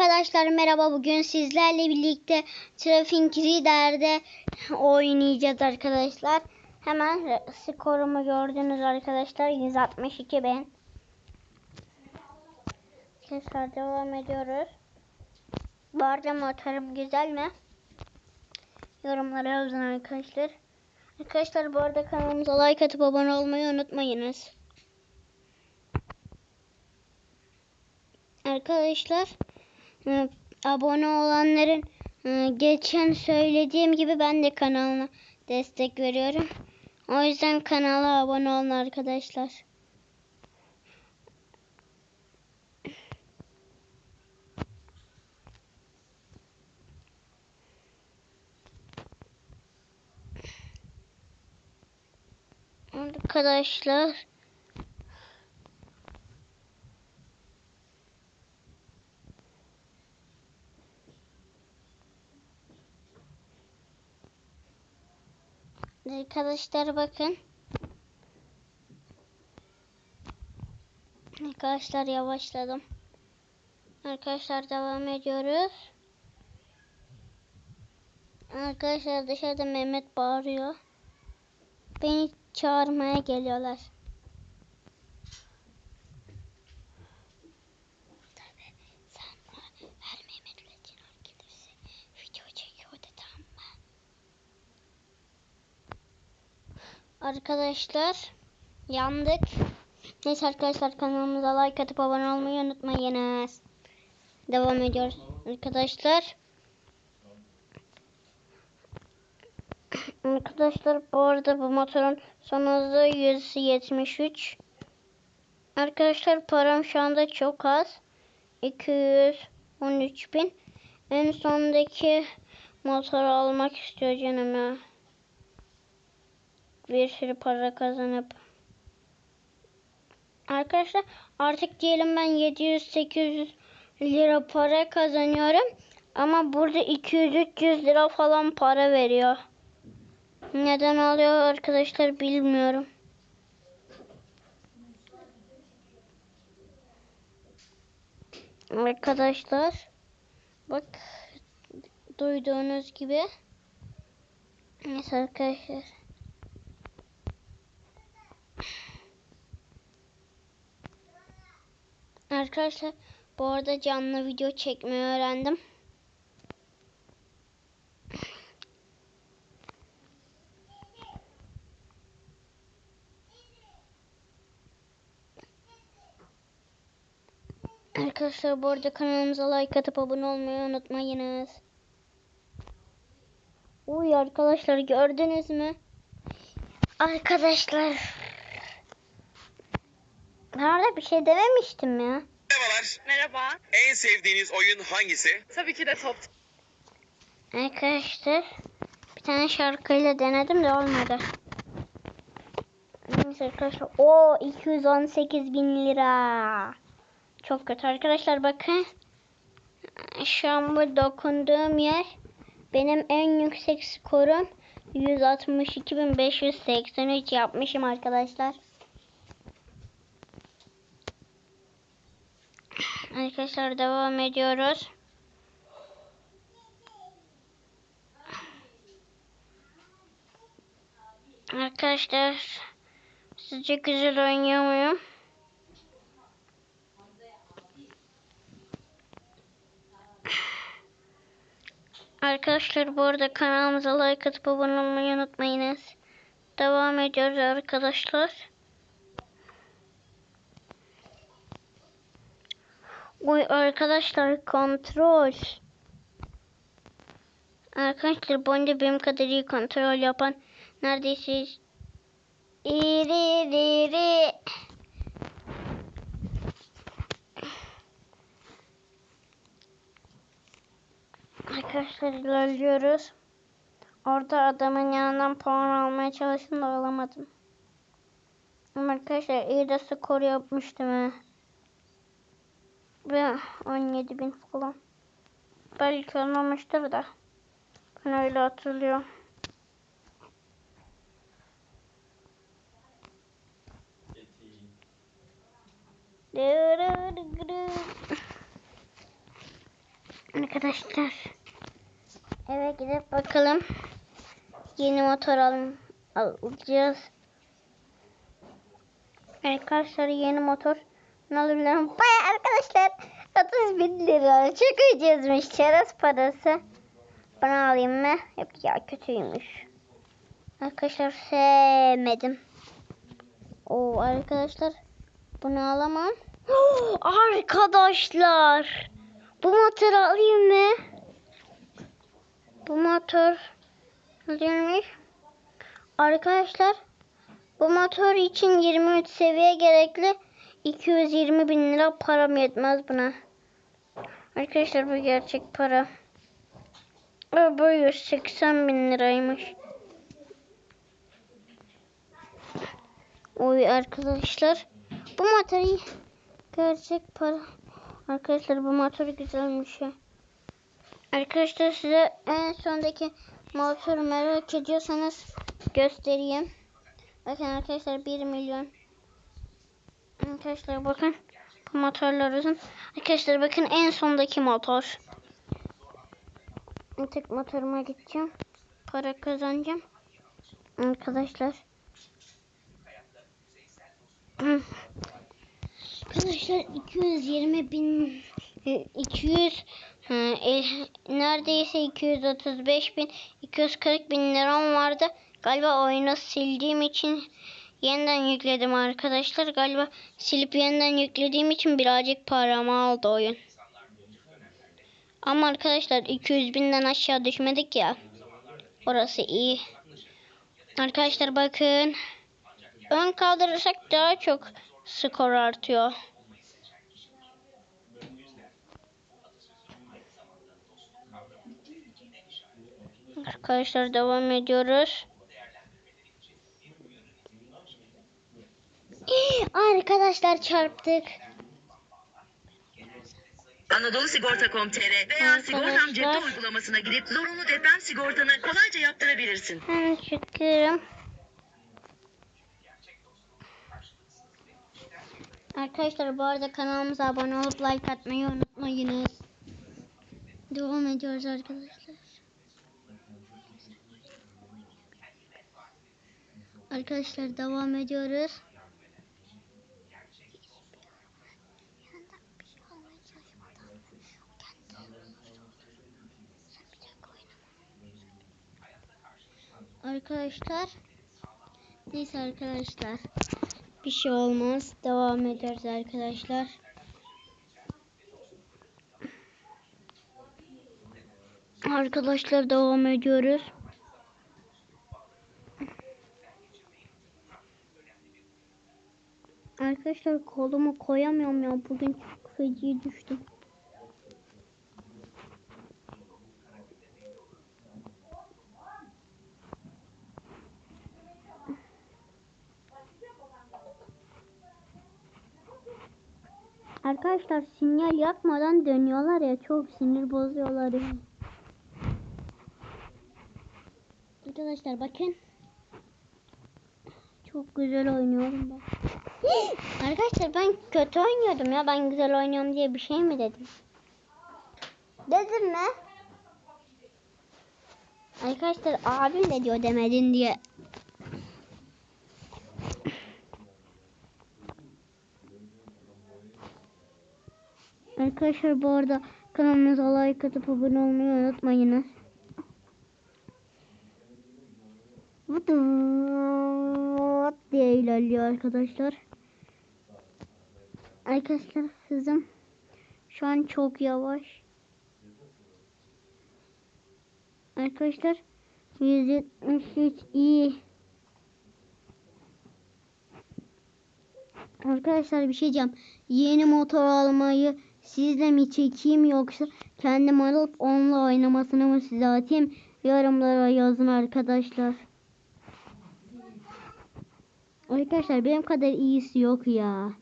Arkadaşlar merhaba bugün sizlerle birlikte Traffic Reader'de oynayacağız arkadaşlar. Hemen skorumu gördünüz arkadaşlar 162 bin. Tekrar devam ediyoruz. Bu arada motorum güzel mi? Yorumlara yazın arkadaşlar. Arkadaşlar bu arada kanalımıza like atıp abone olmayı unutmayınız. Arkadaşlar abone olanların geçen söylediğim gibi ben de kanalına destek veriyorum. O yüzden kanala abone olun arkadaşlar. Arkadaşlar Arkadaşlar bakın. Arkadaşlar yavaşladım. Arkadaşlar devam ediyoruz. Arkadaşlar dışarıda Mehmet bağırıyor. Beni çağırmaya geliyorlar. Arkadaşlar yandık. Neyse arkadaşlar kanalımıza like atıp abone olmayı unutmayınız. Devam ediyoruz arkadaşlar. Arkadaşlar bu arada bu motorun son hızı 173. Arkadaşlar param şu anda çok az. 213 bin. En sondaki motoru almak istiyor canım ya bir sürü para kazanıp arkadaşlar artık diyelim ben 700-800 lira para kazanıyorum ama burada 200-300 lira falan para veriyor. Neden oluyor arkadaşlar bilmiyorum. Arkadaşlar bak duyduğunuz gibi Neyse arkadaşlar. Arkadaşlar bu arada canlı video çekmeyi öğrendim. Arkadaşlar bu arada kanalımıza like atıp abone olmayı unutmayınız. Uy arkadaşlar gördünüz mü? Arkadaşlar. Nerede bir şey dememiştim ya. Merhabalar. Merhaba. En sevdiğiniz oyun hangisi? Tabii ki de top. Arkadaşlar bir tane şarkıyla denedim de olmadı. Neyse arkadaşlar. O 218 bin lira. Çok kötü arkadaşlar bakın. Şu an bu dokunduğum yer benim en yüksek skorum 162.583 yapmışım arkadaşlar. Arkadaşlar devam ediyoruz. Arkadaşlar sizce güzel oynuyor muyum? Arkadaşlar bu arada kanalımıza like atıp abone olmayı unutmayınız. Devam ediyoruz arkadaşlar. Oy arkadaşlar kontrol. Arkadaşlar bu oyunda benim kadar iyi kontrol yapan neredeyse iri iri. Arkadaşlar ilerliyoruz. Orada adamın yanından puan almaya çalıştım da alamadım. Ama arkadaşlar iyi de skor yapmıştım ha. Ve 17 bin falan. Belki olmamıştır da. Ben öyle hatırlıyorum. Arkadaşlar eve gidip bakalım. Yeni motor alın, alacağız. Arkadaşlar yeni motor ne alabilirim? Baya arkadaşlar 30 bin lira. Çok ucuzmuş çerez parası. Bana alayım mı? Yok ya kötüymüş. Arkadaşlar sevmedim. Oo arkadaşlar bunu alamam. arkadaşlar bu motoru alayım mı? Bu motor neymiş? Arkadaşlar bu motor için 23 seviye gerekli. 220 bin lira param yetmez buna. Arkadaşlar bu gerçek para. Bu 180 bin liraymış. Oy arkadaşlar. Bu motor gerçek para. Arkadaşlar bu motor güzelmiş. Arkadaşlar size en sondaki motoru merak ediyorsanız göstereyim. Bakın arkadaşlar 1 milyon. Arkadaşlar bakın bu motorlar uzun. Arkadaşlar bakın en sondaki motor. Artık motoruma gideceğim. Para kazanacağım. Arkadaşlar. Arkadaşlar 220 bin e, 200 ha, e, neredeyse 235 bin 240 bin liram vardı. Galiba oyunu sildiğim için yeniden yükledim arkadaşlar. Galiba silip yeniden yüklediğim için birazcık paramı aldı oyun. Ama arkadaşlar 200 binden aşağı düşmedik ya. Orası iyi. Arkadaşlar bakın. Ön kaldırırsak daha çok skor artıyor. Arkadaşlar devam ediyoruz. Arkadaşlar çarptık. Anadolu Sigorta.com.tr veya Sigortam Cepte uygulamasına gidip zorunlu deprem sigortanı kolayca yaptırabilirsin. Hemen çıkıyorum. Arkadaşlar bu arada kanalımıza abone olup like atmayı unutmayınız. Devam ediyoruz arkadaşlar. Arkadaşlar devam ediyoruz. Arkadaşlar. Neyse arkadaşlar. Bir şey olmaz. Devam ederiz arkadaşlar. Arkadaşlar devam ediyoruz. Arkadaşlar kolumu koyamıyorum ya. Bugün çok feci düştüm. Arkadaşlar sinyal yakmadan dönüyorlar ya çok sinir bozuyorlar ya. Arkadaşlar bakın. Çok güzel oynuyorum ben. Arkadaşlar ben kötü oynuyordum ya. Ben güzel oynuyorum diye bir şey mi dedim? Dedim mi? Arkadaşlar abim de diyor demedin diye. Arkadaşlar bu arada kanalımıza like atıp abone olmayı unutmayınız. Vıdıt diye ilerliyor arkadaşlar. Arkadaşlar hızım şu an çok yavaş. Arkadaşlar 173 iyi. Arkadaşlar bir şey diyeceğim. Yeni motor almayı sizle mi çekeyim yoksa kendim alıp onunla oynamasını mı size atayım? Yorumlara yazın arkadaşlar. Arkadaşlar benim kadar iyisi yok ya.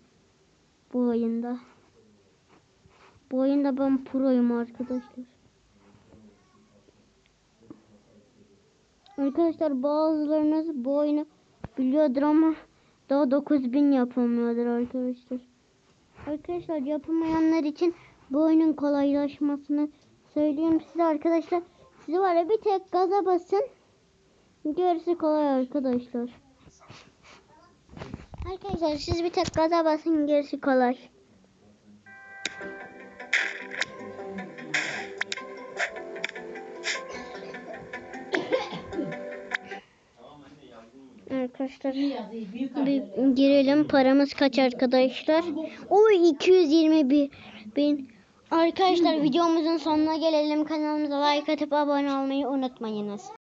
Bu oyunda. Bu oyunda ben proyum arkadaşlar. Arkadaşlar bazılarınız bu oyunu biliyordur ama daha 9000 yapılmıyordur arkadaşlar. Arkadaşlar yapamayanlar için bu oyunun kolaylaşmasını Söyleyeyim size arkadaşlar. Siz var ya bir tek gaza basın. Gerisi kolay arkadaşlar. Arkadaşlar siz bir tek gaza basın gerisi kolay. Arkadaşlar bir girelim paramız kaç arkadaşlar? Oy 221 bin. Arkadaşlar videomuzun sonuna gelelim. Kanalımıza like atıp abone olmayı unutmayınız.